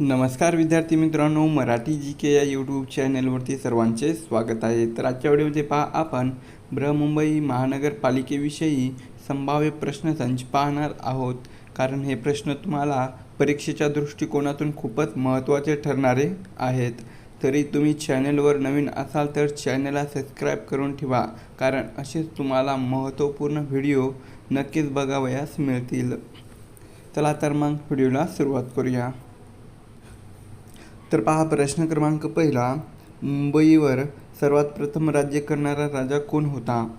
नमस्कार विद्यार्थी मित्रांनो मराठी जी के या यूट्यूब चॅनलवरती सर्वांचे स्वागत आहे. तर आजच्या व्हिडिओमध्ये पहा आपण बृहमुंबई महानगरपालिकेविषयी संभाव्य प्रश्नसंच पाहणार आहोत. कारण हे प्रश्न तुम्हाला परीक्षेच्या दृष्टिकोनातून खूपच महत्त्वाचे ठरणारे आहेत. तरी तुम्ही चॅनलवर नवीन असाल तर चॅनलला सबस्क्राईब करून ठेवा. कारण असेच तुम्हाला महत्त्वपूर्ण व्हिडिओ नक्कीच बघावयास मिळतील. चला तर मग व्हिडिओला सुरुवात करूया. तर पहा प्रश्न क्रमांक पहिला. मुंबईवर सर्वात प्रथम राज्य करणारा राजा कोण होता?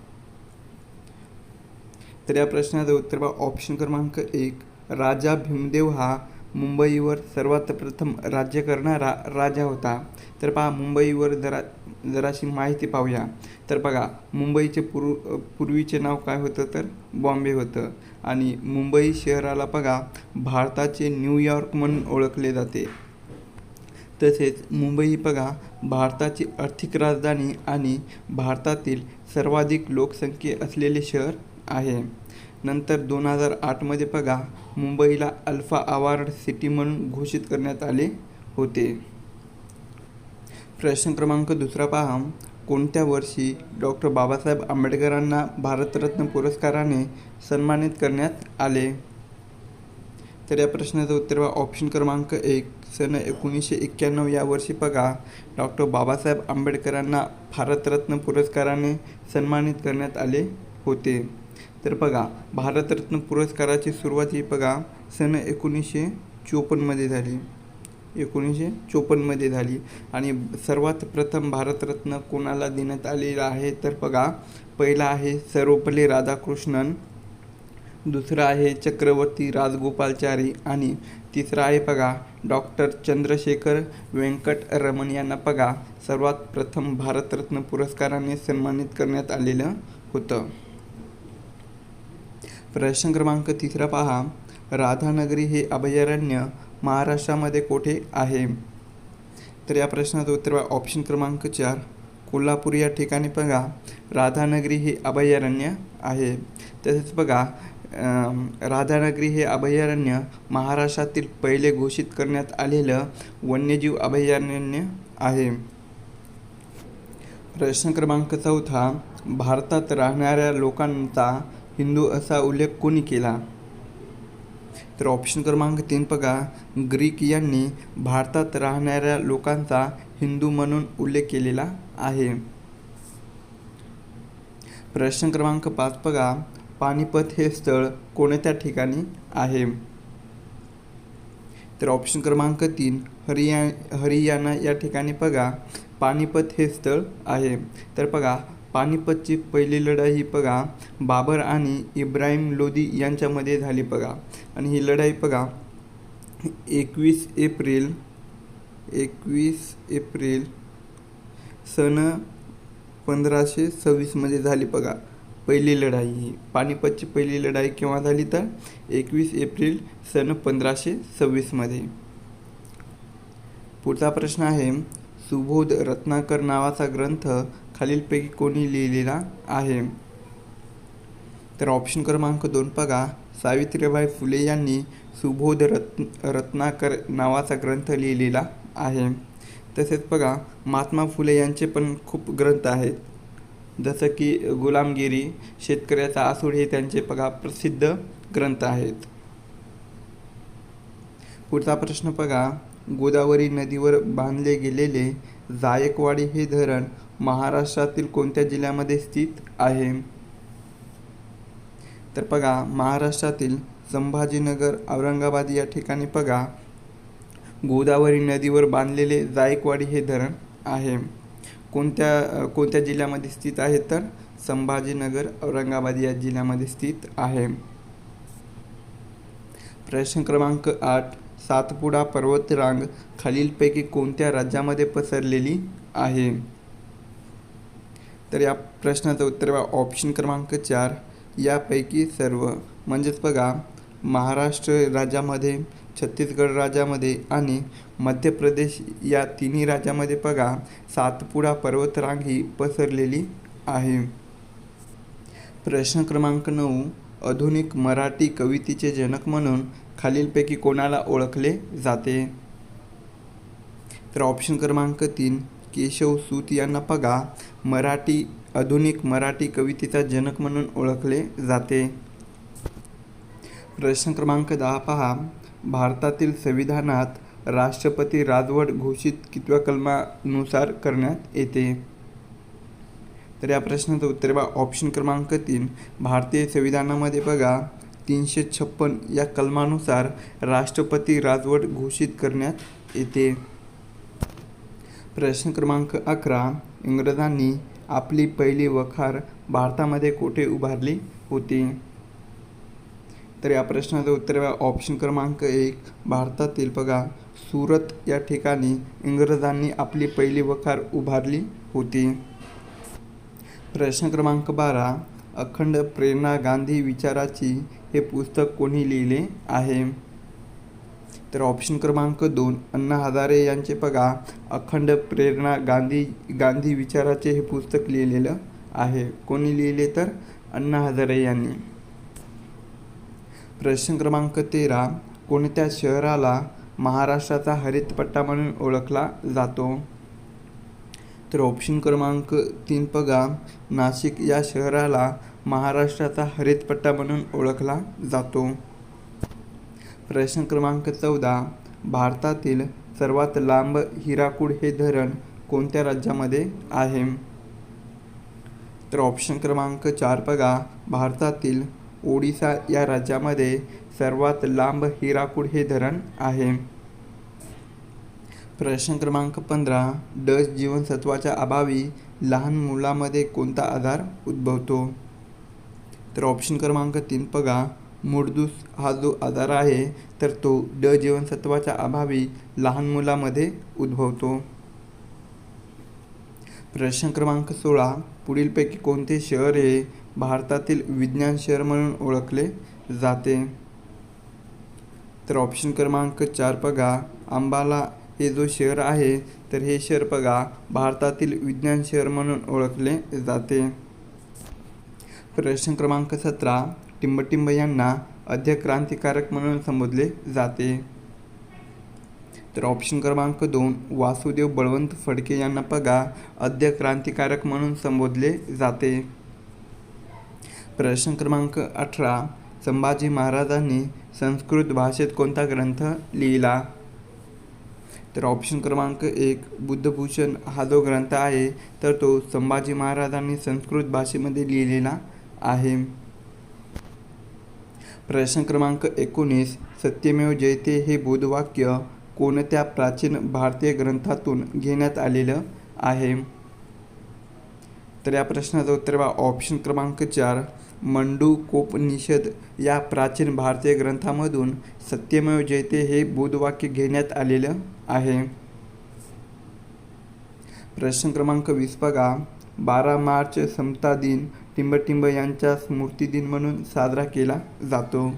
तर या प्रश्नाचं उत्तर पहा ऑप्शन क्रमांक एक. राजा भीमदेव हा मुंबईवर सर्वात प्रथम राज्य करणारा राजा होता. तर पहा मुंबईवर जरा जराशी माहिती पाहूया. तर बघा मुंबईचे पूर्व पूर्वीचे नाव काय होतं? तर बॉम्बे होतं. आणि मुंबई शहराला बघा भारताचे न्यूयॉर्क म्हणून ओळखले जाते. तसेच मुंबई बघा भारताची आर्थिक राजधानी आणि भारतातील सर्वाधिक लोकसंख्ये असलेले शहर आहे. नंतर दोन हजार आठमध्ये बघा मुंबईला अल्फा अवॉर्ड सिटी म्हणून घोषित करण्यात आले होते. प्रश्न क्रमांक दुसरा पहा. कोणत्या वर्षी डॉक्टर बाबासाहेब आंबेडकरांना भारतरत्न पुरस्काराने सन्मानित करण्यात आले? तर या प्रश्नाचं उत्तर बघा. ऑप्शन क्रमांक एक सन एकोणीसशे एक्क्याण्णव या वर्षी बघा. डॉक्टर बाबासाहेब आंबेडकरांना भारतरत्न पुरस्काराने सन्मानित करण्यात आले होते. तर बघा भारतरत्न पुरस्काराची सुरुवात ही बघा सन एकोणीसशे चोपन्नमध्ये झाली. एकोणीसशे चोपन्नमध्ये झाली. आणि सर्वात प्रथम भारतरत्न कोणाला देण्यात आलेला आहे? तर बघा पहिला आहे सर्वपल्ली राधाकृष्णन. दुसरं आहे चक्रवर्ती राजगोपालचारी आणि तिसरं आहे बघा डॉक्टर चंद्रशेखर व्यंकट रमण यांना बघा सर्वात प्रथम भारतरत्न पुरस्काराने सन्मानित करण्यात आलेलं होतं. प्रश्न क्रमांक तिसरा पहा. राधानगरी हे अभयारण्य महाराष्ट्रामध्ये कोठे आहे? तर या प्रश्नाचं उत्तर ऑप्शन क्रमांक चार. कोल्हापूर या ठिकाणी बघा राधानगरी हे अभयारण्य आहे. तसेच बघा राधानगरी हे अभयारण्य महाराष्ट्रातील पहिले घोषित करण्यात आलेलं वन्यजीव अभयारण्य आहे. प्रश्न क्रमांक चौथा भारतात राहणाऱ्या लोकांचा हिंदू असा उल्लेख कोणी केला? तर ऑप्शन क्रमांक तीन बघा. ग्रीक यांनी भारतात राहणाऱ्या लोकांचा हिंदू म्हणून उल्लेख केलेला आहे. प्रश्न क्रमांक पाच बघा. पानिपत हे स्थळ कोणत्या ठिकाणी आहे? तर ऑप्शन क्रमांक तीन हरिया हरियाणा या ठिकाणी बघा. पानिपत हे स्थळ आहे. तर बघा पानिपतची पहिली लढाई ही बघा बाबर आणि इब्राहिम लोदी यांच्यामध्ये झाली बघा. आणि ही लढाई बघा एकवीस एप्रिल एकवीस एप्रिल सन पंधराशे सव्वीसमध्ये झाली बघा. पहिली लढाई ही. पानिपतची पहिली लढाई केव्हा झाली तर? एकवीस एप्रिल सन पंधराशे सव्वीसमध्ये पुढचा प्रश्न आहे सुबोध रत्नाकर नावाचा ग्रंथ खालीलपैकी कोणी लिहिलेला आहे? तर ऑप्शन क्रमांक दोन बघा. सावित्रीबाई फुले यांनी सुबोध रत्न रत्नाकर नावाचा ग्रंथ लिहिलेला आहे. तसेच बघा महात्मा फुले यांचे पण खूप ग्रंथ आहेत. जसं की गुलामगिरी शेतकऱ्याचा आसूड हे त्यांचे बघा प्रसिद्ध ग्रंथ आहेत. पुढचा प्रश्न बघा. गोदावरी नदीवर बांधले गेलेले जायकवाडी हे धरण महाराष्ट्रातील कोणत्या जिल्ह्यामध्ये स्थित आहे? तर बघा महाराष्ट्रातील संभाजीनगर औरंगाबाद या ठिकाणी बघा. गोदावरी नदीवर बांधलेले जायकवाडी हे धरण आहे. कोणत्या कोणत्या जिल्ह्यामध्ये स्थित आहे तर संभाजीनगर औरंगाबाद या जिल्ह्यामध्ये स्थित आहे. प्रश्न क्रमांक आठ सातपुडा पर्वतरांग खालीलपैकी कोणत्या राज्यामध्ये पसरलेली आहे? तर या प्रश्नाचं उत्तर बघा ऑप्शन क्रमांक चार. यापैकी सर्व म्हणजेच बघा महाराष्ट्र राज्यामध्ये छत्तीसगड राज्यामध्ये आणि मध्य प्रदेश या तिन्ही राज्यामध्ये बघा सातपुडा पर्वतरांग ही पसरलेली आहे. प्रश्न क्रमांक नऊ आधुनिक मराठी कवितेचे जनक म्हणून खालीलपैकी कोणाला ओळखले जाते? तर ऑप्शन क्रमांक तीन केशव सूत यांना बघा मराठी आधुनिक मराठी कवितेचा जनक म्हणून ओळखले जाते. प्रश्न क्रमांक दहा पहा. भारतातील संविधानात राष्ट्रपती राजवट घोषित कितव्या कलमानुसार करण्यात येते? तर या प्रश्नाचं उत्तर बा ऑप्शन क्रमांक तीन. भारतीय संविधानामध्ये बघा तीनशे छप्पन या कलमानुसार राष्ट्रपती राजवट घोषित करण्यात येते. प्रश्न क्रमांक अकरा. इंग्रजांनी आपली पहिली वखार भारतामध्ये कोठे उभारली होती? तर या प्रश्नाचं उत्तर ऑप्शन क्रमांक एक भारतातील बघा सुरत या ठिकाणी इंग्रजांनी आपली पहिली वखार उभारली होती. प्रश्न क्रमांक बारा अखंड प्रेरणा गांधी विचाराची हे पुस्तक कोणी लिहिले आहे? तर ऑप्शन क्रमांक दोन अण्णा हजारे यांचे बघा अखंड प्रेरणा गांधी गांधी विचाराचे हे पुस्तक लिहिलेलं आहे. कोणी लिहिले तर? अण्णा हजारे यांनी. प्रश्न क्रमांक तेरा कोणत्या शहराला महाराष्ट्राचा हरितपट्टा म्हणून ओळखला जातो? तर ऑप्शन क्रमांक तीन बघा. नाशिक या शहराला महाराष्ट्राचा हरितपट्टा म्हणून ओळखला जातो. प्रश्न क्रमांक चौदा. भारतातील सर्वात लांब हिराकूड हे धरण कोणत्या राज्यामध्ये आहे? तर ऑप्शन क्रमांक चार बघा. भारतातील ओडिसा या राज्यामध्ये सर्वात लांब हिराकूड हे धरण आहे. प्रश्न क्रमांक पंधरा डस जीवनसत्वाच्या अभावी लहान मुलामध्ये कोणता आजार उद्भवतो? तर ऑप्शन क्रमांक तीन बघा. मुडदूस हा जो आजार आहे तर तो ड जीवनसत्वाच्या अभावी लहान मुलामध्ये उद्भवतो. प्रश्न क्रमांक सोळा. पुढीलपैकी कोणते शहर हे भारतातील विज्ञान शहर म्हणून ओळखले जाते. तर ऑप्शन क्रमांक चार बघा. अंबाला हे जो शहर आहे तर हे शहर बघा. भारतातील विज्ञान शहर म्हणून ओळखले जाते. प्रश्न क्रमांक सतरा. टिंबटिंब यांना क्रांतिकारक म्हणून संबोधले जाते. तर ऑप्शन क्रमांक दोन. वासुदेव बळवंत फडके यांना बघा. क्रांतिकारक म्हणून संबोधले जाते. प्रश्न क्रमांक अठरा संभाजी महाराजांनी संस्कृत भाषेत कोणता ग्रंथ लिहिला? तर ऑप्शन क्रमांक एक बुद्धभूषण हा जो ग्रंथ आहे तर तो संभाजी महाराजांनी संस्कृत भाषेमध्ये लिहिलेला आहे. प्रश्न क्रमांक एकोणीस सत्यमेव जयते हे बोधवाक्य कोणत्या प्राचीन भारतीय ग्रंथातून घेण्यात आलेलं आहे? तर या प्रश्नाचं उत्तर बा ऑप्शन क्रमांक चार मंडूकोपनिषद या प्राचीन भारतीय ग्रंथामधून सत्यमेव जयते हे बोधवाक्य घेण्यात आलेलं आहे. प्रश्न क्रमांक वीस बघा. बारा मार्च समता दिन टिंबटिंब यांच्या स्मृतिदिन म्हणून साजरा केला जातो.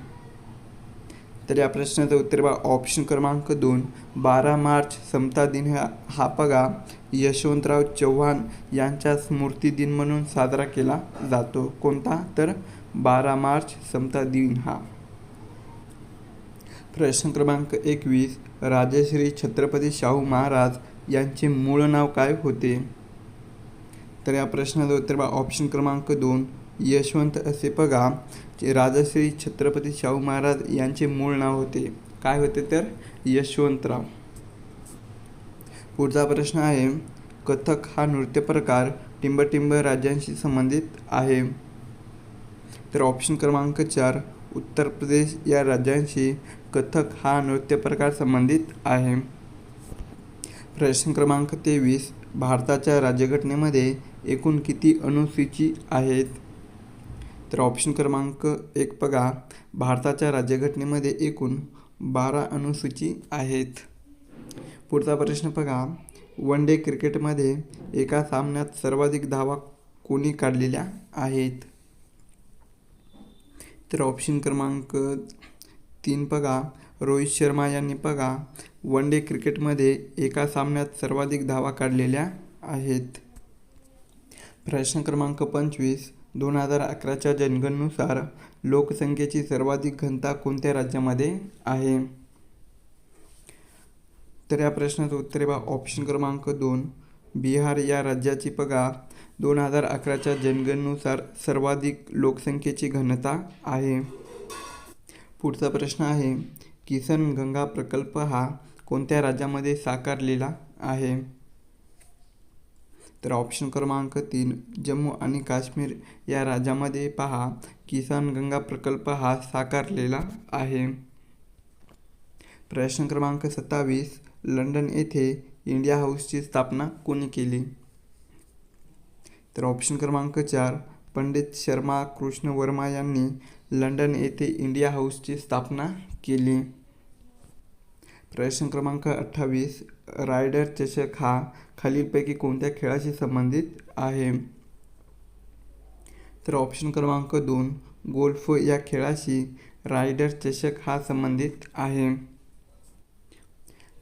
तर या प्रश्नाचं उत्तर बघा. ऑप्शन क्रमांक दोन. बारा मार्च समता दिन हा हा पगा यशवंतराव चव्हाण यांच्या स्मृतिदिन म्हणून साजरा केला जातो. कोणता? तर बारा मार्च समता दिन हा. प्रश्न क्रमांक एकवीस. राजश्री छत्रपती शाहू महाराज यांचे मूळ नाव काय होते? तर या प्रश्नाचं उत्तर बा ऑप्शन क्रमांक दोन. यशवंत असे बघा राजश्री छत्रपती शाहू महाराज यांचे मूळ नाव होते. काय होते तर? यशवंतराव. पुढचा प्रश्न आहे कथक हा नृत्य प्रकार टिंबटिंब राज्यांशी संबंधित आहे. तर ऑप्शन क्रमांक चार उत्तर प्रदेश या राज्यांशी कथक हा नृत्य प्रकार संबंधित आहे. प्रश्न क्रमांक तेवीस भारताच्या राज्यघटनेमध्ये एकूण किती अनुसूची आहेत? तर ऑप्शन क्रमांक एक बघा भारताच्या राज्यघटनेमध्ये एकूण बारा अनुसूची आहेत. पुढचा प्रश्न बघा. वन डे क्रिकेटमध्ये एका सामन्यात सर्वाधिक धावा कोणी काढलेल्या आहेत? तर ऑप्शन क्रमांक तीन बघा. रोहित शर्मा यांनी बघा. वन डे क्रिकेटमध्ये एका सामन्यात सर्वाधिक धावा काढलेल्या आहेत. प्रश्न क्रमांक पंचवीस. दोन हजार अकराच्या जनगणनुसार लोकसंख्येची सर्वाधिक घनता कोणत्या राज्यामध्ये आहे? तर या प्रश्नाचं उत्तर आहे बा ऑप्शन क्रमांक दोन. बिहार या राज्याची पगार दोन हजार अकराच्या जनगणनुसार सर्वाधिक लोकसंख्येची घनता आहे. पुढचा प्रश्न आहे किसन गंगा प्रकल्प हा कोणत्या राज्यामध्ये साकारलेला आहे? तर ऑप्शन क्रमांक तीन जम्मू आणि काश्मीर या राज्यामध्ये पहा किसान गंगा प्रकल्प हा साकारलेला आहे. प्रश्न क्रमांक सत्तावीस लंडन येथे इंडिया हाऊसची स्थापना कोणी केली? तर ऑप्शन क्रमांक चार पंडित शर्मा कृष्ण वर्मा यांनी लंडन येथे इंडिया हाऊसची स्थापना केली. प्रश्न क्रमांक अठ्ठावीस रायडर चषक हा खालीलपैकी कोणत्या खेळाशी संबंधित आहे? तर ऑप्शन क्रमांक दोन गोल्फ या खेळाशी रायडर चषक हा संबंधित आहे.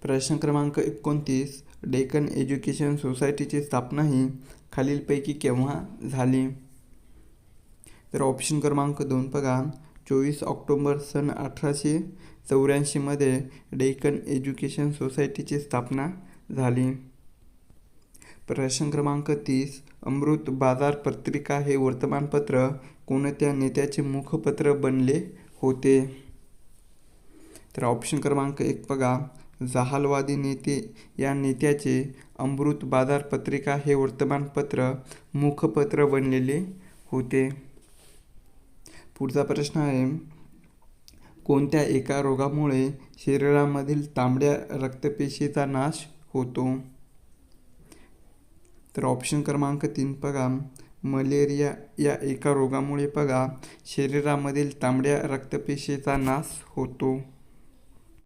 प्रश्न क्रमांक एकोणतीस डेक्कन एज्युकेशन सोसायटीची स्थापना ही खालीलपैकी केव्हा झाली? तर ऑप्शन क्रमांक दोन बघा. चोवीस ऑक्टोंबर सन अठराशे चौऱ्याऐंशीमध्ये डेक्कन एज्युकेशन सोसायटीची स्थापना झाली. प्रश्न क्रमांक तीस अमृत बाजार पत्रिका हे वर्तमानपत्र कोणत्या नेत्याचे मुखपत्र बनले होते? तर ऑप्शन क्रमांक एक बघा. जहालवादी नेते या नेत्याचे अमृत बाजार पत्रिका हे वर्तमानपत्र मुखपत्र बनलेले होते. पुढचा प्रश्न आहे कोणत्या एका रोगामुळे शरीरामधील तांबड्या रक्तपेशीचा नाश होतो? तर ऑप्शन क्रमांक तीन बघा. मलेरिया या एका रोगामुळे बघा शरीरामधील तांबड्या रक्तपेशीचा नाश होतो.